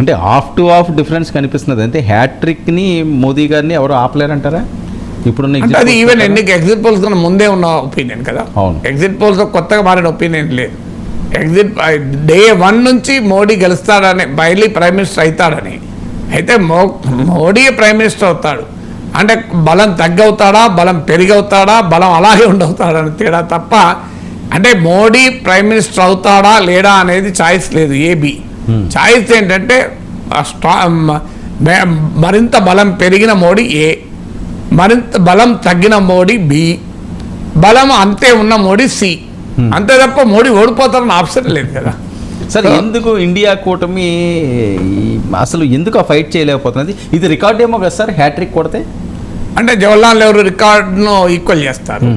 అంటే off to of difference కనిపిస్తున్నది. అంటే హ్యాట్రిక్ని మోదీ గారిని ఎవరు ఆపలేరంటారా? ఇప్పుడున్న అది ఈవెన్? ఎన్ని ఎగ్జిట్ పోల్స్ కన్నా ముందే ఉన్న ఒపీనియన్ కదా. అవును. ఎగ్జిట్ పోల్స్ కొత్తగా మారిన ఒపీనియన్ లేదు. ఎగ్జిట్ డే వన్ నుంచి మోడీ గెలుస్తాడని బయలు ప్రైమ్ మినిస్టర్ అవుతాడని. అయితే మో మోడీ ప్రైమ్ మినిస్టర్ అవుతాడు. అంటే బలం తగ్గవుతాడా బలం పెరిగవుతాడా బలం అలాగే ఉండవుతాడా అని తేడా తప్ప అంటే మోడీ ప్రైమ్ మినిస్టర్ అవుతాడా లేడా అనేది ఛాయిస్ లేదు ఏబి ఛాయిస్ ఏంటంటే మరింత బలం పెరిగిన మోడీ ఏ మరింత బలం తగ్గిన మోడీ బి బలం అంతే ఉన్న మోడీ సి. అంతే తప్ప మోడీ ఓడిపోతారని ఆప్షన్ లేదు కదా. సార్ ఎందుకు ఇండియా కూటమి అసలు ఎందుకు ఆ ఫైట్ చేయలేకపోతున్నది? ఇది రికార్డ్ ఏమో కదా సార్ హ్యాట్రిక్ కొడితే? అంటే జవహర్లాల్ నెహ్రూ రికార్డును ఈక్వల్ చేస్తారు.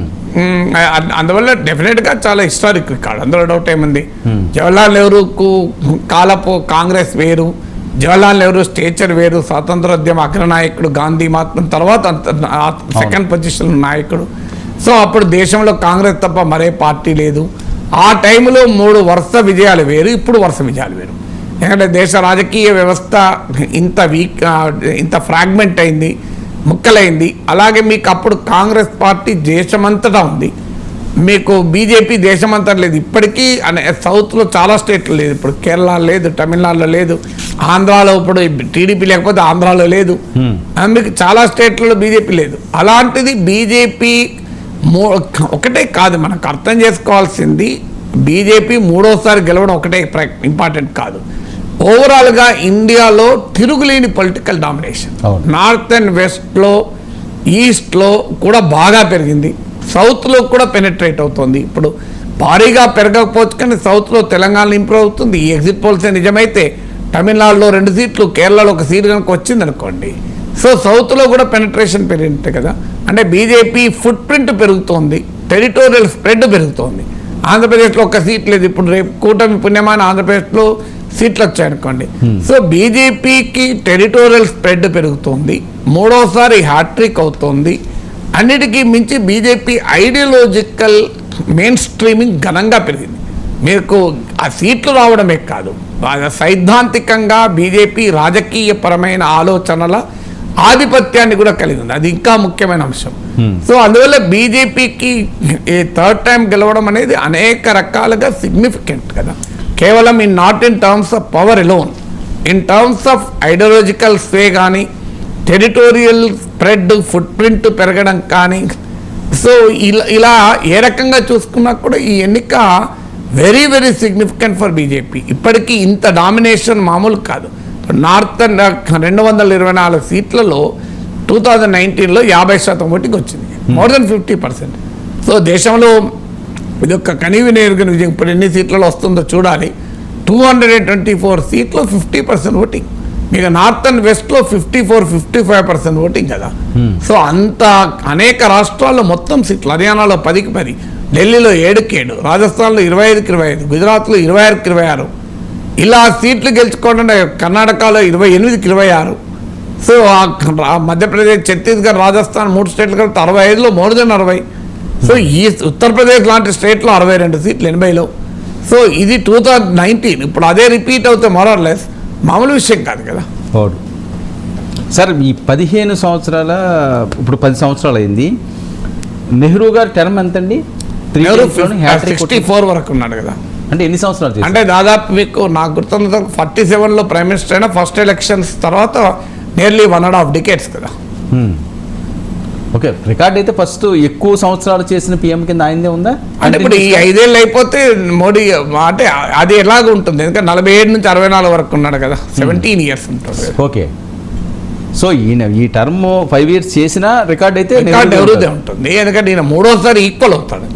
అందువల్ల డెఫినెట్గా చాలా హిస్టారిక్ రికార్డ్. అందులో డౌట్ ఏముంది? జవహర్లాల్ నెహ్రూకు కాలపు కాంగ్రెస్ వేరు జవహర్లాల్ నెహ్రూ స్టేచర్ వేరు స్వాతంత్రోద్యమ అగ్రనాయకుడు గాంధీ మాత్రం తర్వాత సెకండ్ పొజిషన్ నాయకుడు. సో అప్పుడు దేశంలో కాంగ్రెస్ తప్ప మరే పార్టీ లేదు. ఆ టైంలో మూడు వరుస విజయాలు వేరు ఇప్పుడు వరుస విజయాలు వేరు. ఎందుకంటే దేశ రాజకీయ వ్యవస్థ ఇంత వీక్ ఇంత ఫ్రాగ్మెంట్ అయింది. ముక్కలైంది. అలాగే మీకు అప్పుడు కాంగ్రెస్ పార్టీ దేశమంతటా ఉంది. మీకు బీజేపీ దేశమంతటా లేదు. ఇప్పటికీ అనే సౌత్లో చాలా స్టేట్లు లేదు. ఇప్పుడు కేరళ లేదు తమిళనాడులో లేదు ఆంధ్రాలో ఇప్పుడు టీడీపీ లేకపోతే ఆంధ్రాలో లేదు. మీకు చాలా స్టేట్లలో బీజేపీ లేదు. అలాంటిది బీజేపీ మూ ఒకటే కాదు. మనకు అర్థం చేసుకోవాల్సింది బీజేపీ మూడోసారి గెలవడం ఒకటే ఇంపార్టెంట్ కాదు. ఓవరాల్గా ఇండియాలో తిరుగులేని పొలిటికల్ డామినేషన్. నార్త్ అండ్ వెస్ట్లో ఈస్ట్లో కూడా బాగా పెరిగింది. సౌత్లో కూడా పెనట్రేట్ అవుతుంది. ఇప్పుడు భారీగా పెరగకపోవచ్చు కానీ సౌత్లో తెలంగాణలో ఇంప్రూవ్ అవుతుంది. ఈ ఎగ్జిట్ పోల్స్ నిజమైతే తమిళనాడులో రెండు సీట్లు కేరళలో ఒక సీట్ కనుక వచ్చింది అనుకోండి సో సౌత్లో కూడా పెనట్రేషన్ పెరిగింది కదా. అంటే బీజేపీ ఫుట్ ప్రింట్ పెరుగుతోంది. టెరిటోరియల్ స్ప్రెడ్ పెరుగుతోంది. ఆంధ్రప్రదేశ్లో ఒక సీట్ లేదు. ఇప్పుడు రేపు కూటమి పుణ్యమాన ఆంధ్రప్రదేశ్లో సీట్లు వచ్చాయనుకోండి. సో బీజేపీకి టెరిటోరియల్ స్ప్రెడ్ పెరుగుతోంది. మూడోసారి హ్యాట్రిక్ అవుతోంది. అన్నిటికీ మించి బీజేపీ ఐడియాలజికల్ మెయిన్ స్ట్రీమింగ్ ఘనంగా పెరిగింది. మీకు ఆ సీట్లు రావడమే కాదు. బాగా సైద్ధాంతికంగా బీజేపీ రాజకీయపరమైన ఆలోచనల ఆధిపత్యాన్ని కూడా కలిగి ఉంది అది ఇంకా ముఖ్యమైన అంశం. సో అందువల్ల బీజేపీకి ఈ థర్డ్ టైం గెలవడం అనేది అనేక రకాలుగా సిగ్నిఫికెంట్ కదా. కేవలం in not in terms of power alone in terms of ideological sway కానీ టెరిటోరియల్ స్ప్రెడ్ ఫుట్ ప్రింట్ పెరగడం కానీ సో ఇలా ఇలా ఏ రకంగా చూసుకున్నా కూడా ఈ ఎన్నిక very very significant for BJP ఇప్పటికీ ఇంత డామినేషన్ మామూలు కాదు. నార్త్ రెండు వందల ఇరవై నాలుగు సీట్లలో టూ థౌజండ్ నైన్టీన్లో యాభై శాతం ఓటింగ్ వచ్చింది more than fifty percent so దేశంలో ఇది ఒక కనీవినేరుగా విజయం ఇప్పుడు ఎన్ని సీట్లలో వస్తుందో చూడాలి. Two hundred and twenty four సీట్లో ఫిఫ్టీ పర్సెంట్ ఓటింగ్ మీకు నార్త్ అండ్ వెస్ట్లో fifty four fifty five percent voting కదా సో అంత అనేక రాష్ట్రాల్లో మొత్తం సీట్లు హర్యానాలో పదికి పది ఢిల్లీలో ఏడుకి ఏడు రాజస్థాన్లో ఇరవై ఐదుకి ఇరవై ఐదు గుజరాత్లో ఇరవై ఆరుకి ఇరవై ఆరు. ఇలా సీట్లు గెలుచుకోవడం కర్ణాటకలో ఇరవై ఎనిమిదికి ఇరవై ఆరు. సో మధ్యప్రదేశ్ ఛత్తీస్గఢ్ రాజస్థాన్ మూడు స్టేట్లు కలిపి అరవై ఐదులో మోర్ దెన్ అరవై. సో ఈ ఉత్తరప్రదేశ్ లాంటి స్టేట్లో అరవై రెండు సీట్లు ఎనభైలో. సో ఇది టూ థౌజండ్ నైన్టీన్ ఇప్పుడు అదే రిపీట్ అవుతే మోరర్లెస్ మామూలు విషయం కాదు కదా. అవును. సార్ ఈ పదిహేను సంవత్సరాల ఇప్పుడు పది సంవత్సరాలు అయింది. నెహ్రూ గారి టర్మ్ ఎంతండి? సిక్స్టీ ఫోర్ వరకు ఉన్నాడు కదా. అంటే ఎన్ని సంవత్సరాలు అంటే దాదాపు మీకు నాకు గుర్తున్నంత ఫార్టీ సెవెన్లో ప్రైమ్ మినిస్టర్ అయినా ఫస్ట్ ఎలక్షన్స్ తర్వాత nearly one and half decades కదా. హ్మ్. ఓకే రికార్డ్ అయితే ఫస్ట్ ఎక్కువ సంవత్సరాలు చేసిన పిఎం కింద ఆయనదే ఉందా? అంటే ఇప్పుడు ఈ ఐదేళ్ళు అయిపోతే మోడీ అంటే అది ఎలాగ ఉంటుంది? ఎందుకంటే నలభై ఏడు నుంచి అరవై నాలుగు వరకు ఉన్నాడు కదా. సెవెంటీన్ ఇయర్స్ ఉంటుంది. ఓకే. సో ఈయన ఈ టర్మ్ ఫైవ్ ఇయర్స్ చేసిన రికార్డ్ అయితే రికార్డ్ ఎవరుదే ఉంటుంది. ఎందుకంటే ఈయన మూడోసారి ఈక్వల్ అవుతాడు.